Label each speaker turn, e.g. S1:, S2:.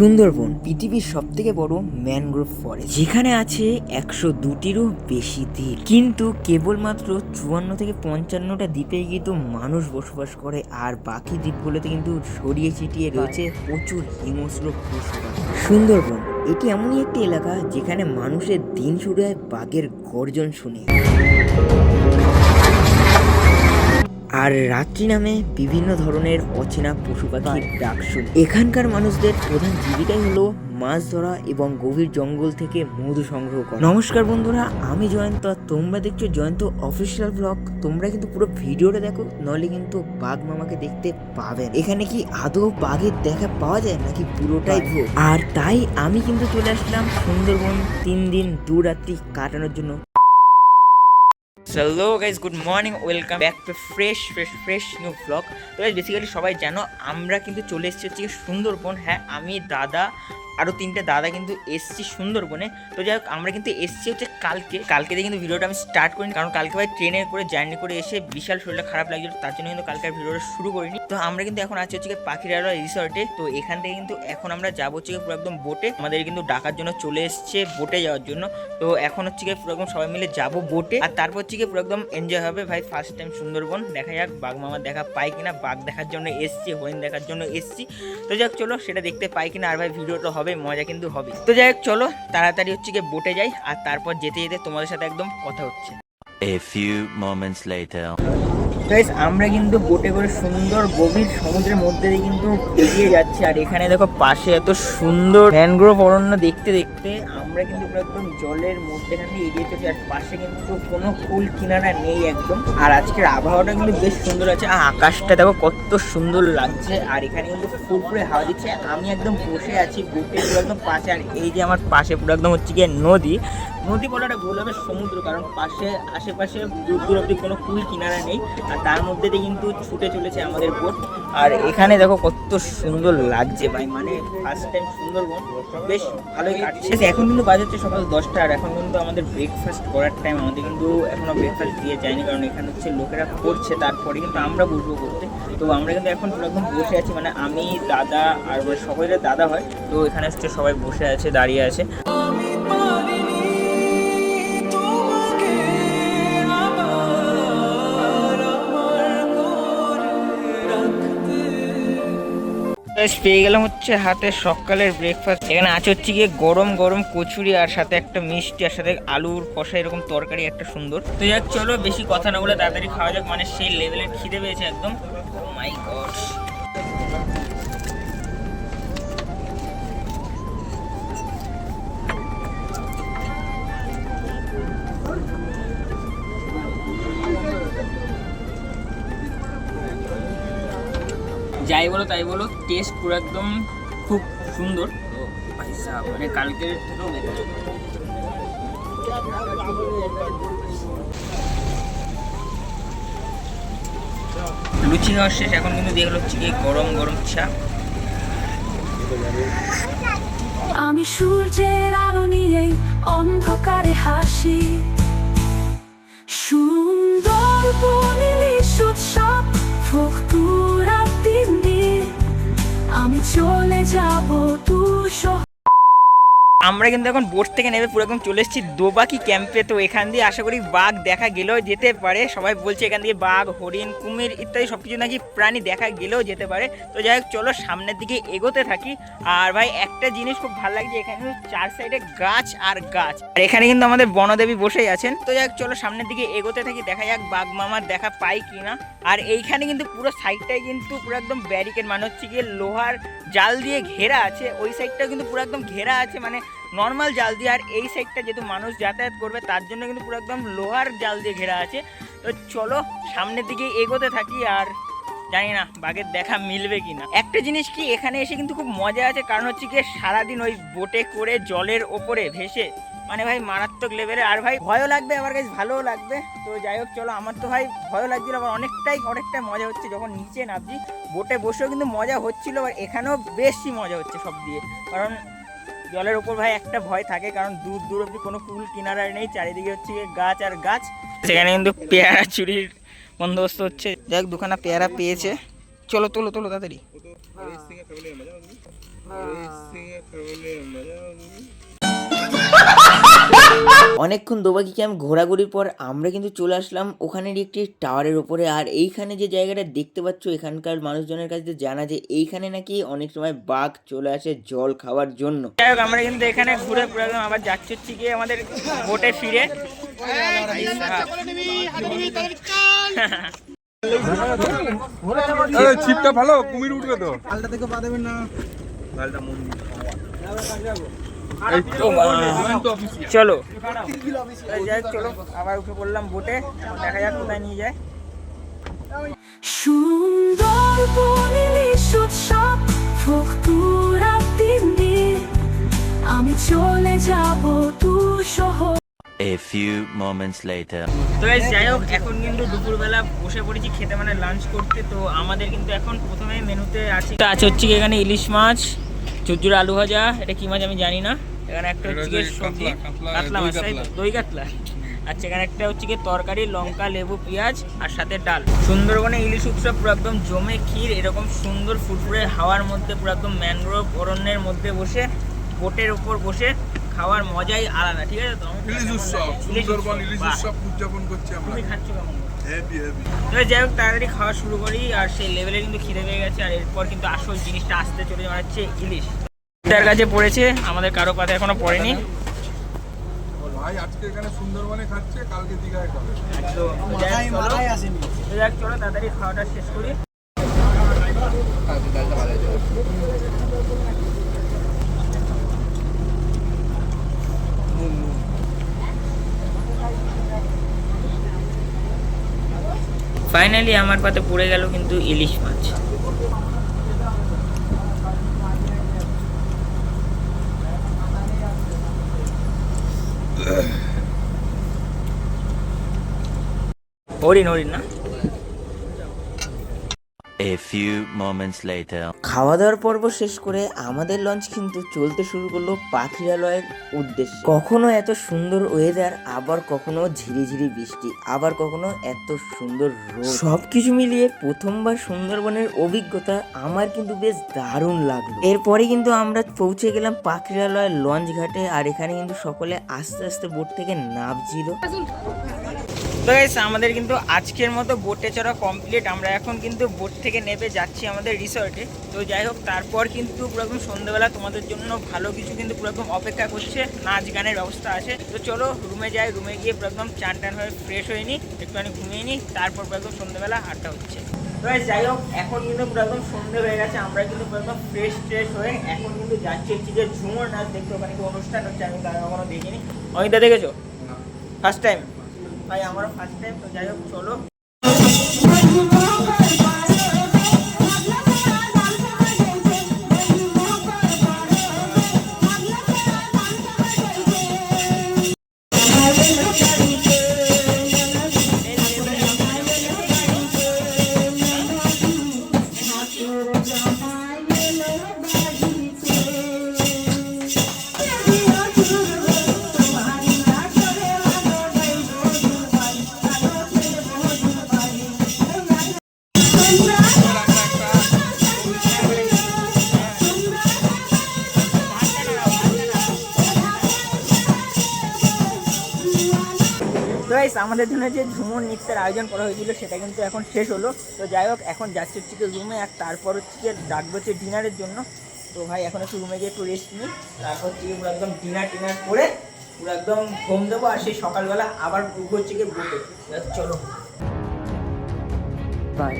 S1: সুন্দরবন। পৃথিবীর সব থেকে বড় ম্যানগ্রোভ ফরেস্ট যেখানে আছে একশো দুটিরও বেশি দ্বীপ। কিন্তু কেবলমাত্র চুয়ান্ন থেকে পঞ্চান্নটা দ্বীপে কিন্তু মানুষ বসবাস করে আর বাকি দ্বীপগুলোতে কিন্তু ছড়িয়ে ছিটিয়ে রয়েছে প্রচুর হিংস্র পশু সুন্দরবন এটি এমনই একটি এলাকা যেখানে মানুষের দিন শুরু হয় বাঘের গর্জন শুনে। আর রাত্রি নামে বিভিন্ন ধরনের অচেনা পশু পাখির ডাক শুনে এখানকার মানুষদের প্রধান জীবিকাই হলো মাছ ধরা এবং গভীর জঙ্গল থেকে মধু সংগ্রহ করা। নমস্কার বন্ধুরা আমি জয়ন্ত। আর তোমরা দেখছ জয়ন্ত অফিসিয়াল ব্লগ। তোমরা কিন্তু পুরো ভিডিওটা দেখো নইলে কিন্তু বাঘ মামাকে দেখতে পাবেন এখানে কি আদৌ বাঘের দেখা পাওয়া যায় নাকি পুরোটাই ভুয়ো? আর তাই আমি কিন্তু চলে আসলাম সুন্দরবন তিন দিন দু রাত্রি কাটানোর জন্য। Hello guys good morning welcome back to fresh fresh fresh new vlog তো বেসিক্যালি সবাই জানো, আমরা কিন্তু চলে এসেছি হচ্ছে সুন্দরবন। হ্যাঁ আমি, দাদা আরও তিনটে দাদা কিন্তু এসছি সুন্দরবনে। তো যাই হোক, আমরা কিন্তু এসছি হচ্ছে কালকে। কালকে দিয়ে কিন্তু ভিডিওটা আমি স্টার্ট করিনি, কারণ কালকে ভাই ট্রেনে করে জার্নি করে এসে বিশাল শরীরটা খারাপ লাগছিল, তার জন্য কিন্তু কালকে ভিডিওটা শুরু করিনি। তো আমরা কিন্তু এখন আছি হচ্ছে গিয়ে পাখিরালা রিসর্টে তো এখান থেকে কিন্তু এখন আমরা যাব হচ্ছে পুরো একদম বোটে আমাদের কিন্তু ডাকার জন্য চলে এসছে বোটে যাওয়ার জন্য। তো এখন হচ্ছে গিয়ে পুরো একদম সবাই মিলে যাব বোটে আর তারপর হচ্ছে গিয়ে পুরো একদম এনজয় হবে ভাই ফার্স্ট টাইম সুন্দরবন। দেখা যাক, বাঘ মামার দেখা পাই কিনা। বাঘ দেখার জন্য এসছি, হরিণ দেখার জন্য এসছি। তো যাক, চলো সেটা দেখতে পাই কিনা। আর ভাই ভিডিওটা হবে মজা কিন্তু হবে তো যাই হোক, চলো, তাড়াতাড়ি হচ্ছে গিয়ে বোটে যাই, আর তারপর যেতে যেতে তোমাদের সাথে একদম কথা হচ্ছে
S2: A few moments later.
S1: Guys আমরা কিন্তু বোটে করে সুন্দর গভীর সমুদ্রের মধ্যে দিয়ে কিন্তু এগিয়ে যাচ্ছি। আর এখানে দেখো পাশে এত সুন্দর ম্যানগ্রোভ অরণ্য দেখতে দেখতে আমরা কিন্তু পুরো একদম জলের মধ্যেখান দিয়ে এগিয়ে চলছি। আর পাশে কিন্তু কোনো কুল কিনারা নেই একদম। আর আজকের আবহাওয়াটা কিন্তু বেশ সুন্দর আছে। আর আকাশটা দেখো কত সুন্দর লাগছে। আর এখানে কিন্তু ফুরফুরে হাওয়া দিচ্ছে। আমি একদম বসে আছি বোটে পুরো একদম পাশে। আর এই যে আমার পাশে পুরো একদম হচ্ছে গিয়ে নদী। নদী বলাটা ভুল হবে সমুদ্র, কারণ পাশে, আশেপাশে দূর দূর অব্দি কোনো কুল কিনারা নেই। আর তার মধ্যে দিয়ে কিন্তু ছুটে চলেছে আমাদের বোট। আর এখানে দেখো কত সুন্দর লাগছে ভাই মানে ফার্স্ট টাইম সুন্দরবন। বেশ ভালোই কাটছে। এখন কিন্তু বাজে হচ্ছে সকাল দশটা, আর এখন কিন্তু আমাদের ব্রেকফাস্ট করার টাইম আমাদের কিন্তু এখনও ব্রেকফাস্ট দিয়ে যায়নি, কারণ এখানে হচ্ছে লোকেরা করছে, তারপরে কিন্তু আমরা বসবো করতে। তো আমরা কিন্তু এখন পুরো একদম বসে আছি মানে আমি, দাদা, আর সবাই দাদা হয়। তো এখানে হচ্ছে সবাই বসে আছে, দাঁড়িয়ে আছে। পেয়ে গেলাম হচ্ছে হাতে সকালের ব্রেকফাস্ট এখানে আছে হচ্ছে গিয়ে গরম গরম কচুরি আর সাথে একটা মিষ্টি আর সাথে আলুর কষা, এরকম তরকারি একটা সুন্দর। তো যাক, চলো বেশি কথা না বলে তাড়াতাড়ি খাওয়া যাক। মানে সেই লেভেলের খিদে পেয়েছে একদম। মাই গড যাই বলো, তাই বলো টেস্ট পুরো একদম খুব সুন্দর। মানে কালকের। লুচি খাওয়ার শেষ, এখন কিন্তু দিয়ে হচ্ছে গিয়ে গরম গরম চা।
S3: আমি সূর্যের আলো নিয়ে অন্ধকারে হাসি। সুন্দর বলিলি উৎসব ফতুরা দিন আমি চলে যাব
S1: আমরা কিন্তু এখন বোট থেকে নেমে পুরো একদম চলে এসেছি দোবাকি ক্যাম্পে তো এখান দিয়ে আশা করি বাঘ দেখা গেলেও যেতে পারে। সবাই বলছে এখান দিয়ে বাঘ, হরিণ, কুমির ইত্যাদি সব কিছু নাকি প্রাণী দেখা গেলেও যেতে পারে। তো যাই হোক, চলো সামনের দিকে এগোতে থাকি। আর ভাই, একটা জিনিস খুব ভালো লাগছে, এখানে চার সাইডে গাছ আর গাছ। আর এখানে কিন্তু আমাদের বনদেবী বসেই আছেন। তো যাই হোক, চলো সামনের দিকে এগোতে থাকি, দেখা যাক বাঘ মামার দেখা পাই কিনা। আর এইখানে কিন্তু পুরো সাইডটাই কিন্তু পুরো একদম ব্যারিকেড মানে হচ্ছে গিয়ে লোহার জাল দিয়ে ঘেরা আছে। ওই সাইডটা কিন্তু পুরো একদম ঘেরা আছে মানে নর্মাল জাল দিয়ে। আর এই সাইডটা যেহেতু মানুষ যাতায়াত করবে, তার জন্য কিন্তু পুরো একদম লোহার জাল দিয়ে ঘেরা আছে। তো চলো, সামনের দিকে এগোতে থাকি, আর জানি না, বাঘের দেখা মিলবে কি না একটা জিনিস কি, এখানে এসে কিন্তু খুব মজা আছে, কারণ হচ্ছে গিয়ে সারাদিন ওই বোটে করে জলের ওপরে ভেসে মানে ভাই মারাত্মক লেভেলের আর ভাই ভয়ও লাগবে, আমার কাছে ভালোও লাগবে। তো যাই হোক, চলো, আমার তো ভাই ভয়ও লাগছিল, আবার অনেকটাই অনেকটাই মজা হচ্ছে যখন নিচে নামছি। বোটে বসেও কিন্তু মজা হচ্ছিল আর এখানেও বেশি মজা হচ্ছে সব দিয়ে। কারণ জলের উপর ভাই একটা ভয় থাকে, কারণ দূর দূর অব্দি কোনো কুল কিনারা নেই, চারিদিকে হচ্ছে গাছ আর গাছ। সেখানে কিন্তু পেয়ারা চুরির বন্দোবস্ত হচ্ছে। যাই দুখানা পেয়ারা পেয়েছে। চলো, তোলো তোলো, তাড়াতাড়ি। অনেকক্ষণ দোবাকি ক্যাম্প ঘোরাঘুরির পর আমরা কিন্তু চলে আসলাম ওখানের একটি টাওয়ারের ওপরে আর এইখানে যে জায়গাটা দেখতে পাচ্ছ এখানকার মানুষজনের কাছে জানা যে এইখানে নাকি অনেক সময় বাঘ চলে আসে জল খাওয়ার জন্য। যাই হোক আমরা কিন্তু এখানে ঘুরে পুরো আবার যাচ্ছি হচ্ছে গিয়ে আমাদের বোটে ফিরে।
S4: ছিপটা ভালো কুমির উঠবে তো। এই তো জয়ন্ত অফিসিয়াল
S1: চলো। যাই চলো আবার উঠে পড়লাম বোটে। দেখা যাক কোথায় নিয়ে যায়।
S3: সুন্দর উৎসব তিন দিন আমি চলে যাব তুই সহ।
S2: A few moments later.
S1: তো guys, যাই হোক এখন কিন্তু দুপুরবেলা বসে পড়েছি খেতে মানে লাঞ্চ করতে। তো আমাদের কিন্তু এখন প্রথমে মেনুতে আছে তো আছে হচ্ছে কি এখানে ইলিশ মাছ চুচুর আলু ভাজা এটা কি মাছ আমি জানি না। এখানে একটা হচ্ছে গিয়ে সবজি
S4: কাতলা,
S1: মাছ তাই। দই কাতলা। আচ্ছা এখানে একটা হচ্ছে কি তরকারি লঙ্কা লেবু পেঁয়াজ আর সাথে ডাল। সুন্দরবনে ইলিশ উৎসব পুরো একদম জমে ক্ষীর এরকম সুন্দর ফুরফুরে হাওয়ার মধ্যে পুরো একদম ম্যানগ্রোভ অরণ্যের মধ্যে বসে বোটের উপর বসে খাওয়ার মজাই আলাদা ঠিক আছে? তো
S4: ইলিশ উৎসব সুন্দরবন ইলিশ উৎসব উদযাপন করছি আমরা।
S1: তুমি খাচ্ছ কেমন? যাই হোক তাড়াতাড়ি খাওয়া শুরু করি আর সেই লেভেলে কিন্তু খিদে পেয়ে গেছে আর এরপর কিন্তু আসল জিনিসটা আসতে চলে যাওয়া হচ্ছে ইলিশ। তার কাছে পড়েছে আমাদের কারও পাতে এখনও পড়েনি।
S4: ভাই আজকে এখানে সুন্দরবনে খাচ্ছে কালকে দীঘায় খাবে।
S1: চলো। তাড়াতাড়ি খাওয়াটা শেষ করি। ফাইনালি আমার পাতে পড়ে গেল কিন্তু ইলিশ মাছ। হরিণ হরিণ না?
S2: A few moments later.
S1: খাওয়া দাওয়ার পর্ব শেষ করে আমাদের লঞ্চ কিন্তু চলতে শুরু করল পাখিরালয়ের উদ্দেশ্যে। কখনো এত সুন্দর ওয়েদার আবার কখনো ঝিরিঝিরি বৃষ্টি, আবার কখনো এত সুন্দর রোদ। সবকিছু মিলিয়ে প্রথমবার সুন্দরবনের অভিজ্ঞতা আমার কিন্তু বেশ দারুণ লাগল। এরপরে কিন্তু আমরা পৌঁছে গেলাম পাখিরালয়ের লঞ্চ ঘাটে, আর এখানে কিন্তু সকলে আস্তে আস্তে বোট থেকে নামছিল। তো গাইস আমাদের কিন্তু আজকের মতো বোটে চড়া কমপ্লিট আমরা এখন কিন্তু বোট থেকে নেমে যাচ্ছি আমাদের রিসর্টে তো যাই হোক তারপর কিন্তু পুরো একদম সন্ধ্যেবেলা তোমাদের জন্য ভালো কিছু কিন্তু পুরো অপেক্ষা করছে। নাচ গানের ব্যবস্থা আছে। তো চলো রুমে যাই রুমে গিয়ে পুরো চান টান হয়ে ফ্রেশ হয়ে নিই একটুখানি ঘুমিয়ে নিই তারপর পুরো একদম সন্ধ্যেবেলা আড্ডা হচ্ছে। তো যাই হোক এখন কিন্তু পুরো একদম সন্ধ্যে হয়ে গেছে। আমরা কিন্তু পুরো একদম ফ্রেশ ট্রেশ হয়ে এখন কিন্তু যাচ্ছি হচ্ছে যে ঝুমুর নাচ দেখতে। ওখানে কি অনুষ্ঠান হচ্ছে আমি তার কখনো দেখিনি। অমিতা দেখেছ? ফার্স্ট টাইম ভাই আমারও ফার্স্ট টাইম তো যাই হোক চলো। তো guys, আমাদের জন্য যে ঝুমুর নৃত্যের আয়োজন করা হয়েছিল সেটা কিন্তু এখন শেষ হলো। তো যাই হোক এখন যাচ্ছে হচ্ছে রুমে আর তারপর হচ্ছে ডাকবে হচ্ছে ডিনারের জন্য। তো ভাই এখন একটু রুমে গিয়ে একটু রেস্ট নিই। তারপর হচ্ছে পুরো একদম ডিনার টিনার করে পুরো একদম ঘুম দেবো আর সেই সকালবেলা আবার হচ্ছে গিয়ে বোটে চলো। বাই